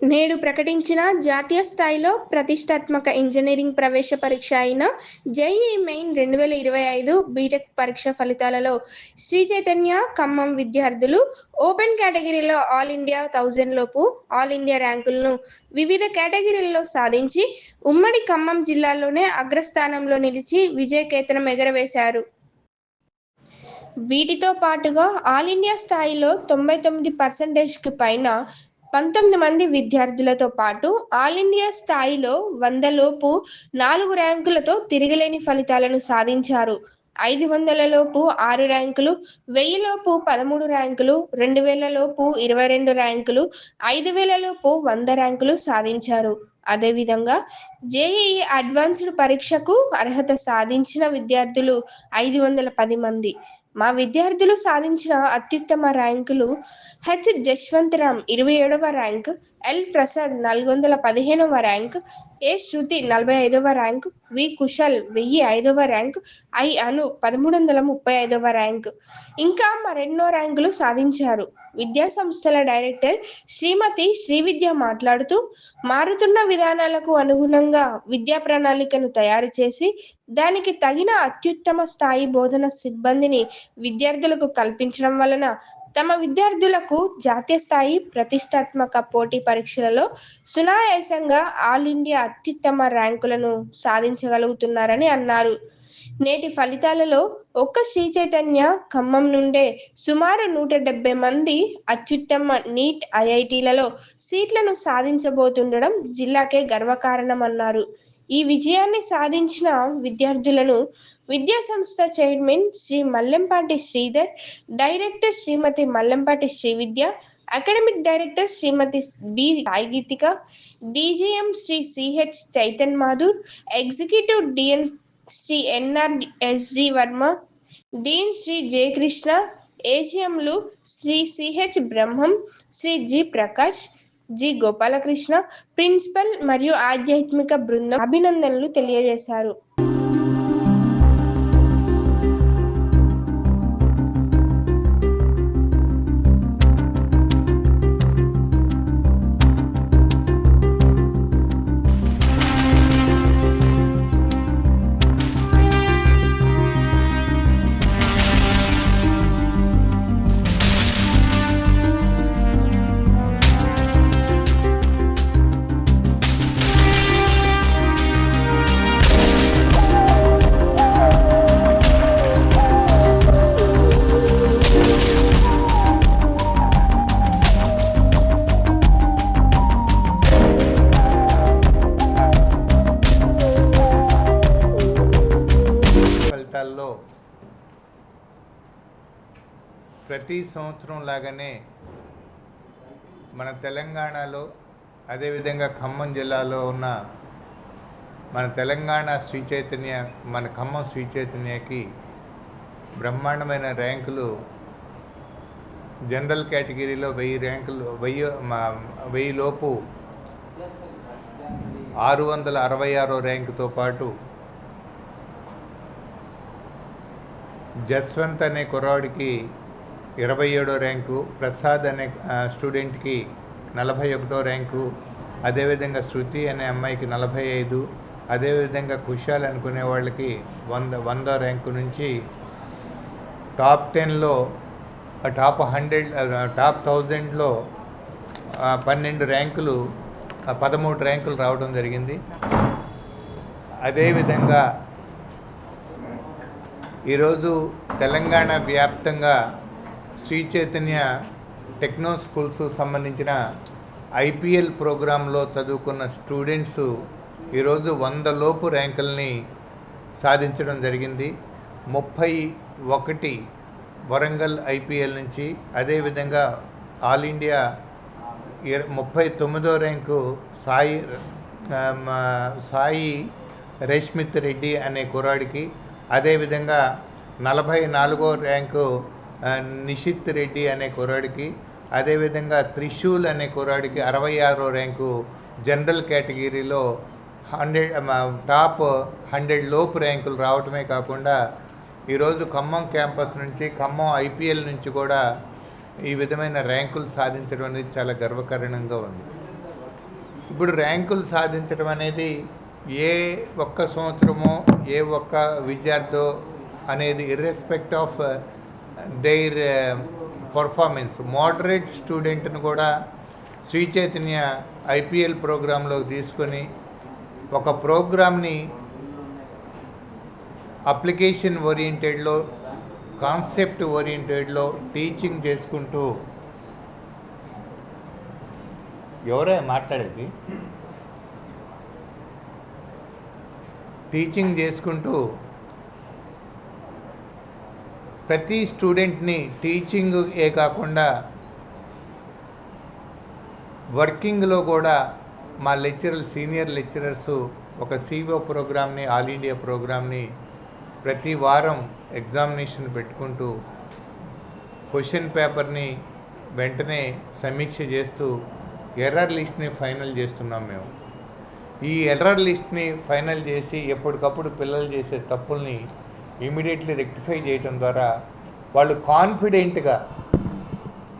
నేడు ప్రకటించిన జాతీయ స్థాయిలో ప్రతిష్టాత్మక ఇంజనీరింగ్ ప్రవేశ పరీక్ష అయిన జేఈ మెయిన్ రెండు వేల ఇరవై ఐదు బీటెక్ పరీక్ష ఫలితాలలో శ్రీ చైతన్య ఖమ్మం విద్యార్థులు ఓపెన్ కేటగిరీలో ఆల్ ఇండియా థౌజండ్ లోపు ఆల్ ఇండియా ర్యాంకులను వివిధ కేటగిరీల్లో సాధించి ఉమ్మడి ఖమ్మం జిల్లాలోనే అగ్రస్థానంలో నిలిచి విజయకేతనం ఎగరవేశారు. వీటితో పాటుగా ఆల్ ఇండియా స్థాయిలో తొంభై తొమ్మిది పర్సెంటేజ్కి పైన పంతొమ్మిది మంది విద్యార్థులతో పాటు ఆల్ ఇండియా స్థాయిలో వంద లోపు నాలుగు ర్యాంకులతో తిరగలేని ఫలితాలను సాధించారు. ఐదు వందల లోపు ఆరు ర్యాంకులు వెయ్యి లోపు పదమూడు ర్యాంకులు రెండు వేల లోపు ఇరవై రెండు ర్యాంకులు ఐదు వేల లోపు వంద ర్యాంకులు సాధించారు. అదేవిధంగా జేఈఈ అడ్వాన్స్డ్ పరీక్షకు అర్హత సాధించిన విద్యార్థులు ఐదు వందల పది మంది. మా విద్యార్థులు సాధించిన అత్యుత్తమ ర్యాంకులు హెచ్ జశ్వంత్ రామ్ ఇరవై ఏడవ ర్యాంక్ ఎల్ ప్రసాద్ నాలుగు వందల పదిహేనవ ర్యాంక్ ఏ శృతి నలభై ఐదవ ర్యాంక్ వి కుశల్ వెయ్యి ఐదవ ర్యాంక్ ఐ అను పదమూడు వందల ముప్పై ఐదవ ర్యాంక్. ఇంకా మరెన్నో ర్యాంకులు సాధించారు. విద్యా సంస్థల డైరెక్టర్ శ్రీమతి శ్రీవిద్య మాట్లాడుతూ మారుతున్న విధానాలకు అనుగుణంగా విద్యా ప్రణాళికను తయారు చేసి దానికి తగిన అత్యుత్తమ స్థాయి బోధన సిబ్బందిని విద్యార్థులకు కల్పించడం వలన తమ విద్యార్థులకు జాతీయ స్థాయి ప్రతిష్టాత్మక పోటీ పరీక్షలలో సునాయాసంగా ఆల్ ఇండియా అత్యుత్తమ ర్యాంకులను సాధించగలుగుతున్నారని అన్నారు. నేటి ఫలితాలలో ఒక్క శ్రీ చైతన్య ఖమ్మం నుండే సుమారు నూట డెబ్బై మంది అత్యుత్తమ నీట్ ఐఐటీలలో సీట్లను సాధించబోతుండడం జిల్లాకే గర్వకారణమన్నారు. ఈ విజయాన్ని సాధించిన విద్యార్థులను విద్యాసంస్థ chairman Shri Mallempati Sridhar director Shrimati Mallempati Srividya academic director Shrimati B Saigeethika DGM Shri CH Chaitan Madhur executive dean Shri NR SG Varma dean Shri Jayakrishna ఏజిఎంలు Shri CH Brahmam Shri G Prakash G Gopalakrishna principal మరియు ఆధ్యాత్మిక బృందం అభినందనలు తెలియజేశారు. ప్రతి సంవత్సరం లాగానే మన తెలంగాణలో అదేవిధంగా ఖమ్మం జిల్లాలో ఉన్న మన తెలంగాణ శ్రీ చైతన్య మన ఖమ్మం శ్రీ చైతన్యకి బ్రహ్మాండమైన ర్యాంకులు జనరల్ కేటగిరీలో వెయ్యి ర్యాంకులు వెయ్యి వెయ్యి లోపు ఆరు వందల అరవై ఆరో ర్యాంకుతో పాటు జస్వంత్ అనే కుర్రాడికి ఇరవై ఏడో ర్యాంకు ప్రసాద్ అనే స్టూడెంట్కి నలభై ఒకటో ర్యాంకు అదేవిధంగా శృతి అనే అమ్మాయికి నలభై ఐదు అదేవిధంగా కుషాల్ అనుకునే వాళ్ళకి వంద వంద ర్యాంకు నుంచి టాప్ టెన్లో టాప్ హండ్రెడ్ టాప్ థౌజండ్లో పన్నెండు ర్యాంకులు పదమూడు ర్యాంకులు రావడం జరిగింది. అదేవిధంగా ఈరోజు తెలంగాణ వ్యాప్తంగా శ్రీ చైతన్య టెక్నో స్కూల్స్ సంబంధించిన ఐపీఎల్ ప్రోగ్రాంలో చదువుకున్న స్టూడెంట్స్ ఈరోజు వంద లోపు ర్యాంకుల్ని సాధించడం జరిగింది. ముప్పై ఒకటి వరంగల్ ఐపీఎల్ నుంచి అదేవిధంగా ఆల్ ఇండియా ముప్పై తొమ్మిదో ర్యాంకు సాయి సాయి రేష్మిత్ రెడ్డి అనే కుర్రాడికి అదేవిధంగా నలభై నాలుగో ర్యాంకు నిషిత్ రెడ్డి అనే కుర్రాడికి అదేవిధంగా త్రిశూల్ అనే కుర్రాడికి అరవై ఆరో ర్యాంకు జనరల్ కేటగిరీలో హండ్రెడ్ టాప్ హండ్రెడ్ లోపు ర్యాంకులు రావటమే కాకుండా ఈరోజు ఖమ్మం క్యాంపస్ నుంచి ఖమ్మం ఐపీఎల్ నుంచి కూడా ఈ విధమైన ర్యాంకులు సాధించడం అనేది చాలా గర్వకారణంగా ఉంది. ఇప్పుడు ర్యాంకులు సాధించడం అనేది ఏ ఒక్క సంవత్సరమో ఏ ఒక్క విద్యార్థో అనేది irrespective of their performance moderate స్టూడెంట్ను కూడా శ్రీ చైతన్య ఐపీఎల్ ప్రోగ్రాంలోకి తీసుకొని ఒక ప్రోగ్రామ్ని అప్లికేషన్ ఓరియంటెడ్లో కాన్సెప్ట్ ఓరియంటెడ్లో టీచింగ్ చేసుకుంటూ ఎవరే మాట్లాడేది? టీచింగ్ చేసుకుంటూ ప్రతి స్టూడెంట్ని టీచింగ్ ఏ కాకుండా వర్కింగ్లో కూడా మా లెక్చరర్ సీనియర్ లెక్చరర్స్ ఒక సిఓ ప్రోగ్రామ్ని ఆల్ ఇండియా ప్రోగ్రామ్ని ప్రతి వారం ఎగ్జామినేషన్ పెట్టుకుంటూ క్వశ్చన్ పేపర్ని వెంటనే సమీక్ష చేస్తూ ఎర్రర్ లిస్ట్ని ఫైనల్ చేస్తున్నాం మేము. ఈ ఎర్రర్ లిస్ట్ని ఫైనల్ చేసి ఎప్పటికప్పుడు పిల్లలు చేసే తప్పుల్ని ఇమీడియట్లీ రెక్టిఫై చేయటం ద్వారా వాళ్ళు కాన్ఫిడెంట్గా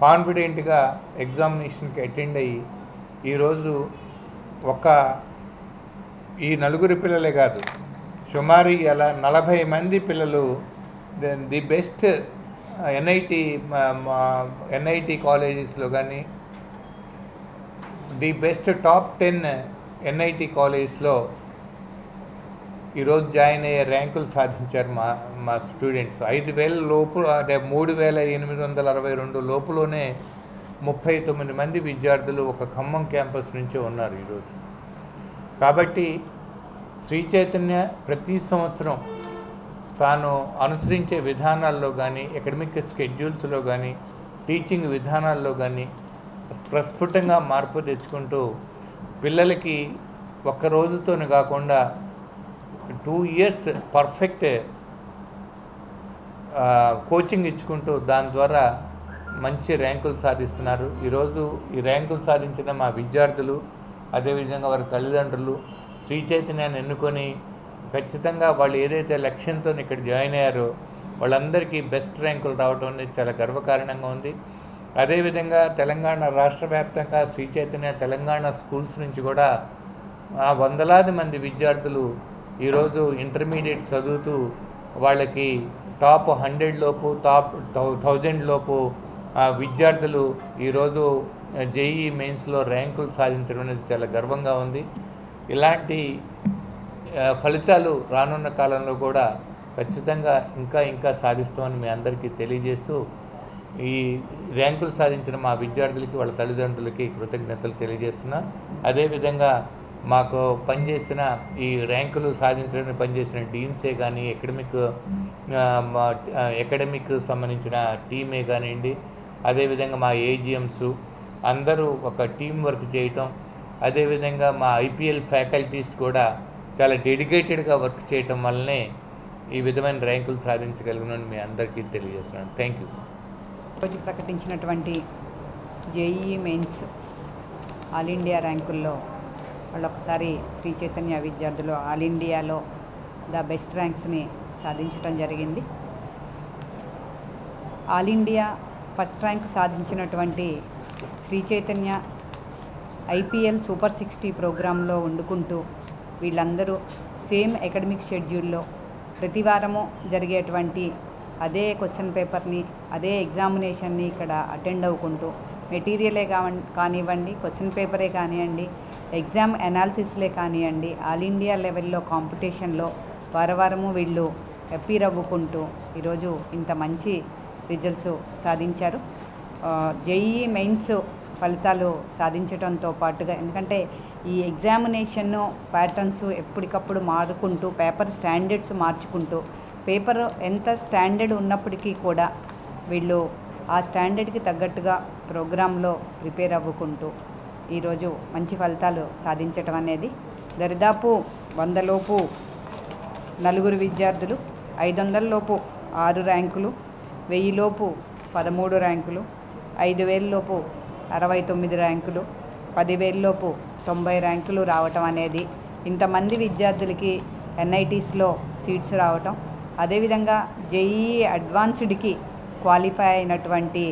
కాన్ఫిడెంట్గా ఎగ్జామినేషన్కి అటెండ్ అయ్యి ఈరోజు ఒక ఈ నలుగురు పిల్లలే కాదు సుమారు అలా నలభై మంది పిల్లలు ది బెస్ట్ ఎన్ఐటి ఎన్ఐటి కాలేజెస్లో కానీ the best top ten NIT కాలేజెస్లో ఈరోజు జాయిన్ అయ్యే ర్యాంకులు సాధించారు మా మా స్టూడెంట్స్. ఐదు వేల లోపు అంటే మూడు వేల ఎనిమిది వందల అరవై రెండు లోపులోనే ముప్పై తొమ్మిది మంది విద్యార్థులు ఒక ఖమ్మం క్యాంపస్ నుంచి ఉన్నారు ఈరోజు కాబట్టి శ్రీ చైతన్య ప్రతి సంవత్సరం తాను అనుసరించే విధానాల్లో కానీ అకాడమిక్ స్కెడ్యూల్స్లో కానీ టీచింగ్ విధానాల్లో కానీ ప్రస్ఫుటంగా మార్పు తెచ్చుకుంటూ పిల్లలకి ఒక్క రోజుతోనే కాకుండా టూ ఇయర్స్ పర్ఫెక్ట్ కోచింగ్ ఇచ్చుకుంటూ దాని ద్వారా మంచి ర్యాంకులు సాధిస్తున్నారు. ఈరోజు ఈ ర్యాంకులు సాధించిన మా విద్యార్థులు అదేవిధంగా వారి తల్లిదండ్రులు శ్రీ చైతన్యాన్ని ఎన్నుకొని ఖచ్చితంగా వాళ్ళు ఏదైతే లక్ష్యంతో ఇక్కడ జాయిన్ అయ్యారో వాళ్ళందరికీ బెస్ట్ ర్యాంకులు రావడం అనేది చాలా గర్వకారణంగా ఉంది. అదేవిధంగా తెలంగాణ రాష్ట్ర వ్యాప్తంగా శ్రీ చైతన్య తెలంగాణ స్కూల్స్ నుంచి కూడా వందలాది మంది విద్యార్థులు ఈరోజు ఇంటర్మీడియట్ చదువుతూ వాళ్ళకి టాప్ హండ్రెడ్ లోపు టాప్ థౌజండ్ లోపు విద్యార్థులు ఈరోజు జేఈ మెయిన్స్లో ర్యాంకులు సాధించడం అనేది చాలా గర్వంగా ఉంది. ఇలాంటి ఫలితాలు రానున్న కాలంలో కూడా ఖచ్చితంగా ఇంకా ఇంకా సాధిస్తామని మీ అందరికీ తెలియజేస్తూ ఈ ర్యాంకులు సాధించిన మా విద్యార్థులకి వాళ్ళ తల్లిదండ్రులకి కృతజ్ఞతలు తెలియజేస్తున్నా. అదేవిధంగా మాకు పనిచేసిన ఈ ర్యాంకులు సాధించడానికి పనిచేసిన డీన్సే కానీ అకాడమిక్ అకాడమిక్ సంబంధించిన టీమే కానివ్వండి అదేవిధంగా మా ఏజిఎమ్స్ అందరూ ఒక టీం వర్క్ చేయటం అదేవిధంగా మా ఐపీఎల్ ఫ్యాకల్టీస్ కూడా చాలా డెడికేటెడ్గా వర్క్ చేయటం వల్లనే ఈ విధమైన ర్యాంకులు సాధించగలిగినని మీ అందరికీ తెలియజేస్తున్నాను. థ్యాంక్ యూ రోజు ప్రకటించినటువంటి జేఈ మెయిన్స్ ఆల్ ఇండియా ర్యాంకుల్లో వాళ్ళు ఒకసారి శ్రీ చైతన్య విద్యార్థులు ఆల్ ఇండియాలో ద బెస్ట్ ర్యాంక్స్ని సాధించడం జరిగింది. ఆల్ ఇండియా ఫస్ట్ ర్యాంక్ సాధించినటువంటి Shri Chaitanya IPL super sixty ప్రోగ్రాంలో వండుకుంటూ వీళ్ళందరూ సేమ్ అకాడమిక్ షెడ్యూల్లో ప్రతి వారము జరిగేటువంటి అదే క్వశ్చన్ పేపర్ని అదే ఎగ్జామినేషన్ని ఇక్కడ అటెండ్ అవ్వుకుంటూ మెటీరియలే కావ- కానివ్వండి క్వశ్చన్ పేపరే కానివ్వండి ఎగ్జామ్ అనాలిసిస్లే కానివ్వండి ఆల్ ఇండియా లెవెల్లో కాంపిటీషన్లో వారవారము వీళ్ళు అప్పీర్ అవ్వుకుంటూ ఈరోజు ఇంత మంచి రిజల్ట్స్ సాధించారు. జేఈ మెయిన్స్ ఫలితాలు సాధించడంతో పాటుగా ఎందుకంటే ఈ ఎగ్జామినేషన్ ప్యాటర్న్స్ ఎప్పటికప్పుడు మారుకుంటూ పేపర్ స్టాండర్డ్స్ మార్చుకుంటూ పేపర్ ఎంత స్టాండర్డ్ ఉన్నప్పటికీ కూడా వీళ్ళు ఆ స్టాండర్డ్కి తగ్గట్టుగా ప్రోగ్రాంలో ప్రిపేర్ అవ్వుకుంటూ ఈరోజు మంచి ఫలితాలు సాధించటం అనేది దరిదాపు వందలోపు నలుగురు విద్యార్థులు ఐదు వందల లోపు ఆరు ర్యాంకులు వెయ్యిలోపు పదమూడు ర్యాంకులు ఐదు వేలలోపు అరవై తొమ్మిది ర్యాంకులు పదివేలలోపు తొంభై ర్యాంకులు రావటం అనేది ఇంతమంది విద్యార్థులకి ఎన్ఐటీస్లో సీట్స్ రావటం అదేవిధంగా జేఈఈ అడ్వాన్స్డ్కి క్వాలిఫై అయినటువంటి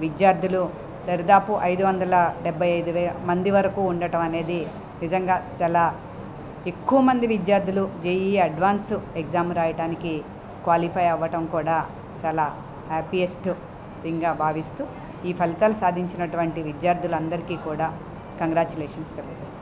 విద్యార్థులు దరిదాపు ఐదు వందల డెబ్బై ఐదు వే మంది వరకు ఉండటం అనేది నిజంగా చాలా ఎక్కువ మంది విద్యార్థులు జేఈ అడ్వాన్స్ ఎగ్జామ్ రాయడానికి క్వాలిఫై అవ్వటం కూడా చాలా హ్యాపీయెస్ట్ థింగ్గా భావిస్తూ ఈ ఫలితాలు సాధించినటువంటి విద్యార్థులందరికీ కూడా కంగ్రాచులేషన్స్ తెలియజేస్తాను